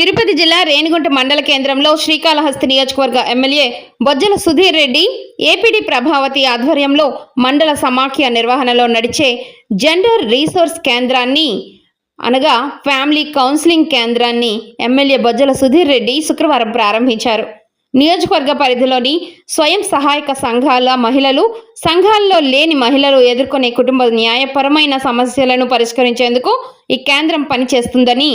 తిరుపతి జిల్లా రేణిగుంట మండల కేంద్రంలో శ్రీకాళహస్తి నియోజకవర్గ ఎమ్మెల్యే బొజ్జల సుధీర్ రెడ్డి ఏపీడీ ప్రభావతి ఆధ్వర్యంలో మండల సమాఖ్య నిర్వహణలో నడిచే జెండర్ రీసోర్స్ కేంద్రాన్ని అనగా ఫ్యామిలీ కౌన్సిలింగ్ కేంద్రాన్ని ఎమ్మెల్యే బొజ్జల సుధీర్ రెడ్డి శుక్రవారం ప్రారంభించారు. నియోజకవర్గ పరిధిలోని స్వయం సహాయక సంఘాల మహిళలు సంఘాల్లో లేని మహిళలు ఎదుర్కొనే కుటుంబ న్యాయపరమైన సమస్యలను పరిష్కరించేందుకు ఈ కేంద్రం పనిచేస్తుందని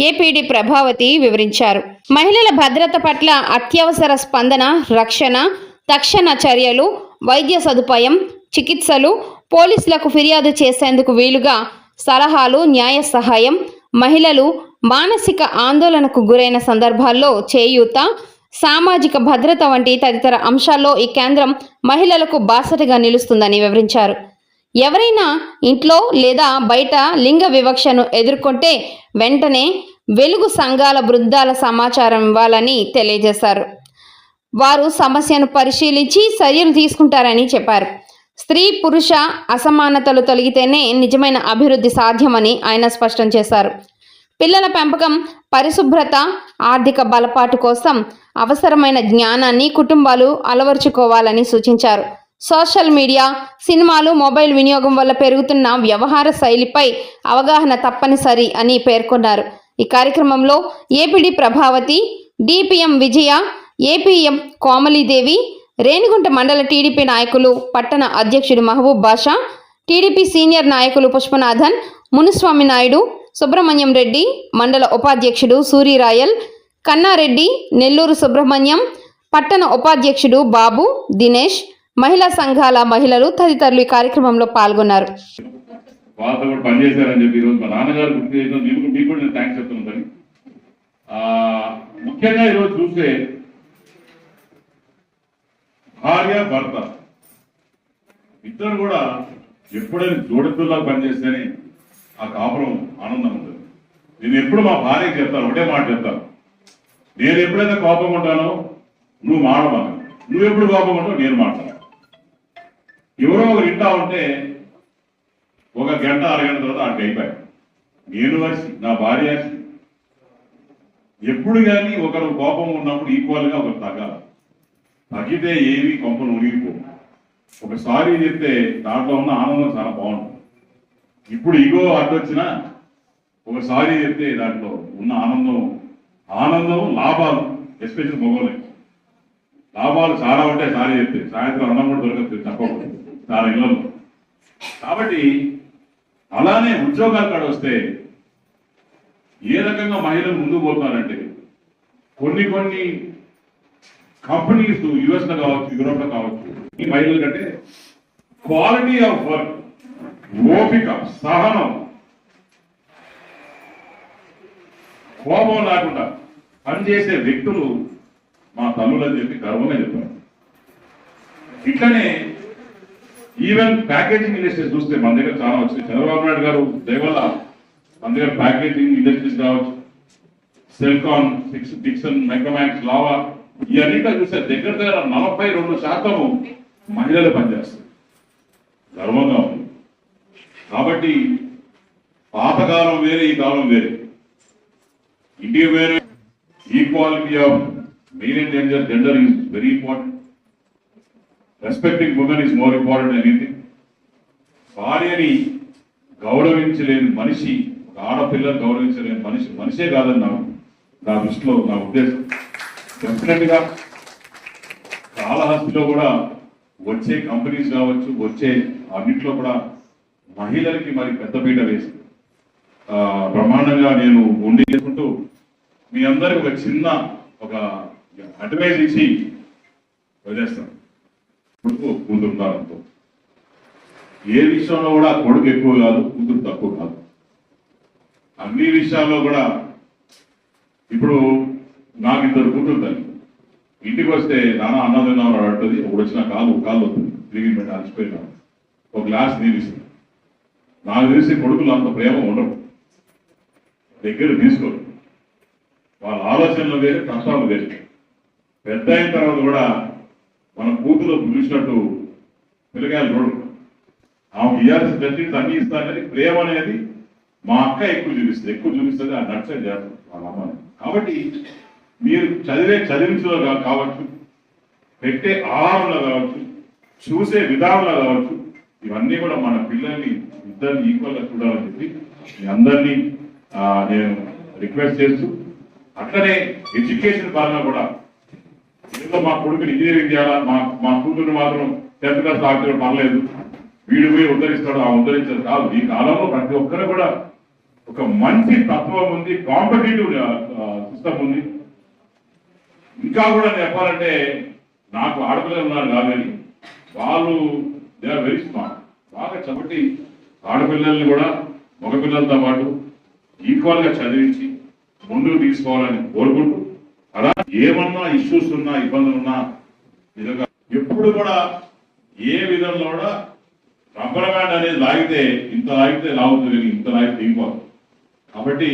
ఏపీడీ ప్రభావతి వివరించారు. మహిళల భద్రత పట్ల అత్యవసర స్పందన రక్షణ తక్షణ చర్యలు వైద్య సదుపాయం చికిత్సలు పోలీసులకు ఫిర్యాదు చేసేందుకు వీలుగా సలహాలు న్యాయ సహాయం మహిళలు మానసిక ఆందోళనకు గురైన సందర్భాల్లో చేయూత సామాజిక భద్రత వంటి తదితర అంశాల్లో ఈ కేంద్రం మహిళలకు బాసటగా నిలుస్తుందని వివరించారు. ఎవరైనా ఇంట్లో లేదా బయట లింగ వివక్షను ఎదుర్కొంటే వెంటనే వెలుగు సంఘాల బృందాల సమాచారం ఇవ్వాలని తెలియజేశారు. వారు సమస్యను పరిశీలించి చర్యలు తీసుకుంటారని చెప్పారు. స్త్రీ పురుష అసమానతలు తొలగితేనే నిజమైన అభివృద్ధి సాధ్యమని ఆయన స్పష్టం చేశారు. పిల్లల పెంపకం పరిశుభ్రత ఆర్థిక బలపాటు కోసం అవసరమైన జ్ఞానాన్ని కుటుంబాలు అలవర్చుకోవాలని సూచించారు. సోషల్ మీడియా సినిమాలు మొబైల్ వినియోగం వల్ల పెరుగుతున్న వ్యవహార శైలిపై అవగాహన తప్పనిసరి అని పేర్కొన్నారు. ఈ కార్యక్రమంలో APD Prabhavati DPM Vijaya APM Komalidevi Renigunta మండల టీడీపీ నాయకులు పట్టణ అధ్యక్షుడు మహబూబ్ బాషా టీడీపీ సీనియర్ నాయకులు పుష్పనాథన్ మునుస్వామి నాయుడు సుబ్రహ్మణ్యం రెడ్డి మండల ఉపాధ్యక్షుడు సూరిరాయల్ కన్నారెడ్డి నెల్లూరు సుబ్రహ్మణ్యం పట్టణ ఉపాధ్యక్షుడు బాబు దినేష్ మహిళా సంఘాల మహిళలు తదితరులు ఈ కార్యక్రమంలో పాల్గొన్నారు. వాళ్ళతో కూడా పనిచేశారని చెప్పి ఈరోజు మా నాన్నగారు గుర్తు చేయడం మీకు మీకు కూడా నేను థ్యాంక్స్ చెప్తున్నాను ముఖ్యంగా ఈరోజు చూస్తే భార్య భర్త ఇద్దరు కూడా ఎప్పుడైనా జోడెద్దుల్లా పనిచేస్తేనే ఆ కాపురం ఆనందం ఉంటుంది. నేను ఎప్పుడు మా భార్యకి చెప్తాను ఒకటే మాట చెప్తాను. నేను ఎప్పుడైతే కోపం ఉంటానో నువ్వు మాడమా నువ్వు ఎప్పుడు కోపం ఉంటావు నేను మాట్లాడు ఎవరో ఒకరు ఇంటా ఉంటే ఒక గంట అరగంట తర్వాత ఆడికి అయిపోయాయి నేను వచ్చి నా భార్య వచ్చి. ఎప్పుడు కానీ ఒకరు కోపం ఉన్నప్పుడు ఈక్వల్గా ఒకరు తగ్గాలి తగ్గితే ఏవి కొంపలు ఉరిగిపో ఒకసారి చెప్తే దాంట్లో ఉన్న ఆనందం చాలా బాగుంటుంది. ఇప్పుడు ఇగో అడ్డొచ్చినా ఒకసారి చెప్తే దాంట్లో ఉన్న ఆనందం ఆనందం లాభాలు ఎస్పెషల్ మొగోలే లాభాలు చాలా ఉంటాయి సారీ చెప్తే. సాయంత్రం అన్నం కూడా దొరకదు తప్పకుండా చాలా ఇళ్ళలో. కాబట్టి అలానే ఉద్యోగాల కాడ వస్తే ఏ రకంగా మహిళలు ముందుకు పోతున్నారంటే కొన్ని కొన్ని కంపెనీస్ యుఎస్లో కావచ్చు యూరోప్లో కావచ్చు ఈ మహిళల కంటే క్వాలిటీ ఆఫ్ వర్క్ ఓపిక సహనం. కోపం లేకుండా పనిచేసే వ్యక్తులు మా తల్లులు అని చెప్పి గర్వమే చెప్పారు ఇట్లనే ఈవెన్ ప్యాకేజింగ్ ఇండస్ట్రీస్ చూస్తే మన దగ్గర చాలా వచ్చింది చంద్రబాబు నాయుడు గారు దయవల్ల మన దగ్గర ప్యాకేజింగ్ ఇండస్ట్రీస్ కావచ్చు. Celkon six Dixon Micromax Lava ఇవన్నీ చూస్తే దగ్గర దగ్గర నలభై రెండు శాతం మహిళలు పనిచేస్తారు. గర్వంగా ఉంది. కాబట్టి పాతకాలం వేరే ఈ కాలం వేరే. ఇండియా వేరే equality of men and gender gender is very important respecting women is more important anything భార్యని గౌరవించలేని మనిషి ఒక ఆడపిల్లని గౌరవించలేని మనిషి మనిషే కాదని నా నా దృష్టిలో నా ఉద్దేశం. డెఫినెట్గా కాళహస్తిలో కూడా వచ్చే కంపెనీస్ కావచ్చు వచ్చే అన్నింటిలో కూడా మహిళలకి మరి పెద్దపీట వేసి బ్రహ్మాండంగా నేను ఉండి చేసుకుంటూ మీ అందరికి ఒక చిన్న ఒక అడ్వైజ్ ఇచ్చి వదిలేస్తాను. కొడుకు కూతురు కాలంతో ఏ విషయంలో కూడా కొడుకు ఎక్కువ కాదు కూతురు తక్కువ కాదు. అన్ని విషయాల్లో కూడా ఇప్పుడు నాకు ఇద్దరు కూతురు తల్లి. ఇంటికి వస్తే నాన్న అన్నం తిన్నామని అడుగుతుంది ఒకడు వచ్చిన కాలు కాలు వస్తుంది. తిరిగి పెట్టి అలసిపోయినా. ఒక గ్లాస్ నీళ్ళు ఇస్తుంది నాకు తెలిసి కొడుకులు అంత ప్రేమ ఉండరు దగ్గర తీసుకోరు. వాళ్ళ ఆలోచనలు వేరే కష్టాలు వేరే. పెద్ద అయిన తర్వాత కూడా మన కూతురు పిలిచినట్టు పిల్లకాయలు చూడరు. ఆమె ఇవ్వాల్సిన ప్రతి తన్ని ఇస్తానని ప్రేమ అనేది మా అక్క ఎక్కువ చూపిస్తుంది. ఎక్కువ చూపిస్తుంది ఆ నడిచే చేస్తారు వాళ్ళ అమ్మని కాబట్టి మీరు చదివే చదివించలో కావచ్చు పెట్టే ఆహారంలో కావచ్చు చూసే విధానంలో కావచ్చు ఇవన్నీ కూడా మన పిల్లల్ని ఇద్దరిని ఈక్వల్గా చూడాలని చెప్పి మీ అందరినీ నేను రిక్వెస్ట్ చేస్తూ అట్లనే ఎడ్యుకేషన్ పరంగా కూడా. ఏదో మా కొడుకుని ఇంజనీరింగ్ చేయాలా? మా మా కూతురు మాత్రం టెన్త్ క్లాస్ ఆగితే పర్లేదు. వీడు పోయి ఉద్ధరిస్తాడు ఆ ఉద్ధరించదు కాదు. ఈ కాలంలో ప్రతి ఒక్కరు కూడా ఒక మంచి తత్వం ఉంది కాంపిటేటివ్ సిస్టమ్ ఉంది. ఇంకా కూడా చెప్పాలంటే నాకు ఆడపిల్లలు ఉన్నారు కాదు వాళ్ళు దే ఆర్ వెరీ స్మార్ట్ బాగా చబట్టి ఆడపిల్లల్ని కూడా మగపిల్లలతో పాటు ఈక్వల్గా చదివించి ముందుకు తీసుకోవాలని కోరుకుంటూ అలా ఏమన్నా ఇష్యూస్ ఉన్నా ఇబ్బందులు ఉన్నా విధంగా ఎప్పుడు కూడా ఏ విధంలో కూడా రబ్బర్ బ్యాండ్ అనేది లాగితే ఇంత లాగితే లాగుతుంది కానీ ఇంత లాగితే దిగిపోదు. కాబట్టి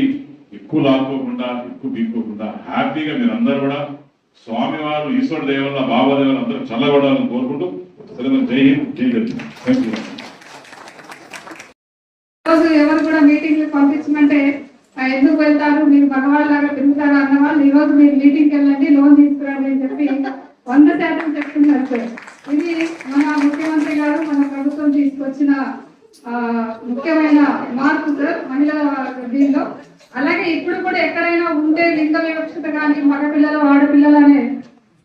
ఎక్కువ లాక్కోకుండా ఎక్కువ బీక్కోకుండా హ్యాపీగా మీరందరూ కూడా స్వామివారు ఈశ్వర దేవుల బాబా దేవుల అందరూ చల్లబడాలని కోరుకుంటూ జై హింద్ జై థ్యాంక్ యూ రోజు ఎవరు కూడా మీటింగ్ పంపించమంటే ఎందుకు వెళ్తారు? మీరు మగవాళ్ళలాగా తిరుగుతారు? అన్న వాళ్ళు ఈ రోజు మీరు మీటింగ్కి వెళ్ళండి లోన్ తీసుకురండి అని చెప్పి వంద శాతం చెప్తున్నారు సార్. ఇది మన ముఖ్యమంత్రి గారు మన ప్రభుత్వం తీసుకొచ్చిన ముఖ్యమైన మార్పు సార్ మహిళల దీనిలో. అలాగే ఇప్పుడు కూడా ఎక్కడైనా ఉంటే లింగ వివక్షత కానీ మగపిల్లలు ఆడపిల్లలు అనే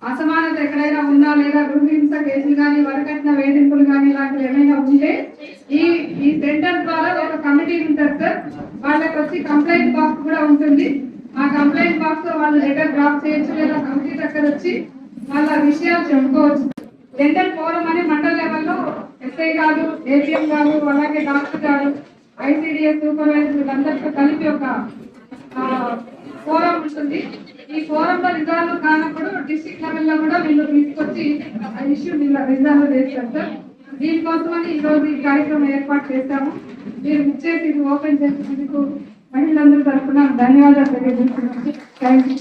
అసమానత ఎక్కడైనా ఉన్నా లేదా గృహహింస కేసులు కానీ వరకట్న వేధింపులు కానీ ఇలాంటివి ఏమైనా ఉంటే ఈ ఈ సెంటర్ ద్వారా ఒక కమిటీ ఉంటుంది సార్. వాళ్ళకి వచ్చి కంప్లైంట్ బాక్స్ కూడా ఉంటుంది. ఆ కంప్లైంట్ బాక్స్లో వాళ్ళు లెటర్ డ్రాప్ చేయొచ్చు లేదా కమిటీ దగ్గర వచ్చి వాళ్ళ విషయాలు చెప్పుకోవచ్చు. డెంటల్ ఫోరం అని మండల లెవెల్లో ఎస్ఐ గారు ఏపీఎం గారు అలాగే డాక్టర్ గారు ఐసీడీఎస్ సూపర్వైజర్ అందరితో కలిపి ఒక ఫోరం ఉంటుంది. ఈ ఫోరంలో రిజాల్వ్ కానప్పుడు డిస్ట్రిక్ట్ లెవెల్లో కూడా వీళ్ళు తీసుకొచ్చి ఆ ఇష్యూ రిజాల్వ్ చేస్తారు సార్. దీనికోసమని ఈ రోజు ఈ కార్యక్రమం ఏర్పాటు చేశాము. మీరు ఇచ్చేసి ఓపెన్ చేసినందుకు మహిళలందరి తరఫున ధన్యవాదాలు తెలియజేస్తున్నాం థ్యాంక్ యూ